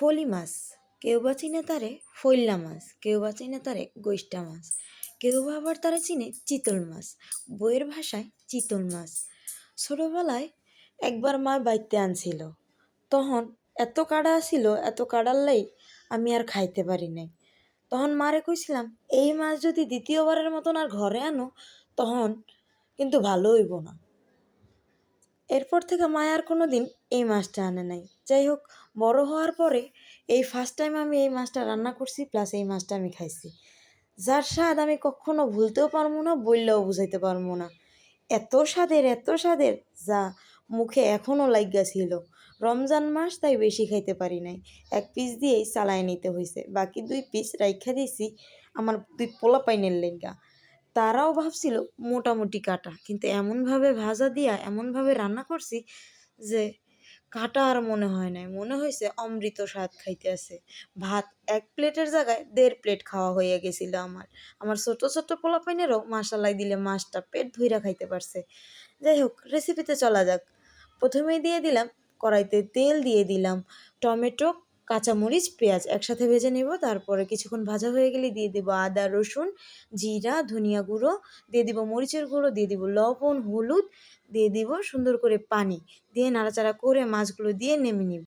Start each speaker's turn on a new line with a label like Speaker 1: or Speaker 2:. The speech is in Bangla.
Speaker 1: ফলি মাছ, কেউ বা চিনে তারে ফইল্লা মাছ, কেউ বা চিনে তারে গৈষ্টা মাছ, কেউ বা আবার তারা চিনে চিতল মাছ, বইয়ের ভাষায় চিতল মাছ। ছোটোবেলায় একবার মা বাইতে আনছিল। তখন এত কাড়া ছিল এত কাড়ার লাই আমি আর খাইতে পারি নাই। তখন মারে কইছিলাম, এই মাছ যদি দ্বিতীয়বারের মতন আর ঘরে আনো, তখন কিন্তু ভালো হইব না। এরপর থেকে মায় আর কোনো দিন এই মাছটা আনে নাই। যাই হোক, বড় হওয়ার পরে এই ফার্স্ট টাইম আমি এই মাছটা রান্না করছি প্লাস এই মাছটা আমি খাইছি। যার স্বাদ আমি কখনো ভুলতেও পারব না, বললেও বুঝাইতে পারব না। এত স্বাদের এত স্বাদের, যা মুখে এখনও লাইগা ছিল। রমজান মাস তাই বেশি খাইতে পারি নাই। এক পিস দিয়েই চালায় নিতে হয়েছে বাকি দুই পিস রাইখা দিয়েছি, আমার দুই পোলা পাইনের লেগা। তারাও ভাবছিল মোটামুটি কাটা। কিন্তু এমনভাবে ভাজা দিয়া এমনভাবে রান্না করছি যে কাটা আর মনে হয় নাই। মনে হয়েছে অমৃত স্বাদ খাইতে আছে। ভাত এক প্লেটের জায়গায় দেড় প্লেট খাওয়া হয়ে গেছিল আমার। আমার ছোট ছোট পোলাপাইনেরও মাসালাই দিলে মাছটা পেট ধুইরা খাইতে পারছে। যাই হোক রেসিপিতে চলা যাক। প্রথমেই দিয়ে দিলাম, কড়াইতে তেল দিয়ে দিলাম, টমেটো কাঁচামরিচ, পেঁয়াজ একসাথে ভেজে নেব। তারপরে কিছুক্ষণ ভাজা হয়ে গেলে দিয়ে দেবো আদা, রসুন, জিরা, ধনিয়া গুঁড়ো, দিয়ে দিব মরিচের গুঁড়ো, দিয়ে দিব লবণ, হলুদ, দিয়ে দিব সুন্দর করে পানি। দিয়ে নাড়াচাড়া করে মাছগুলো দিয়ে নেমে নিব।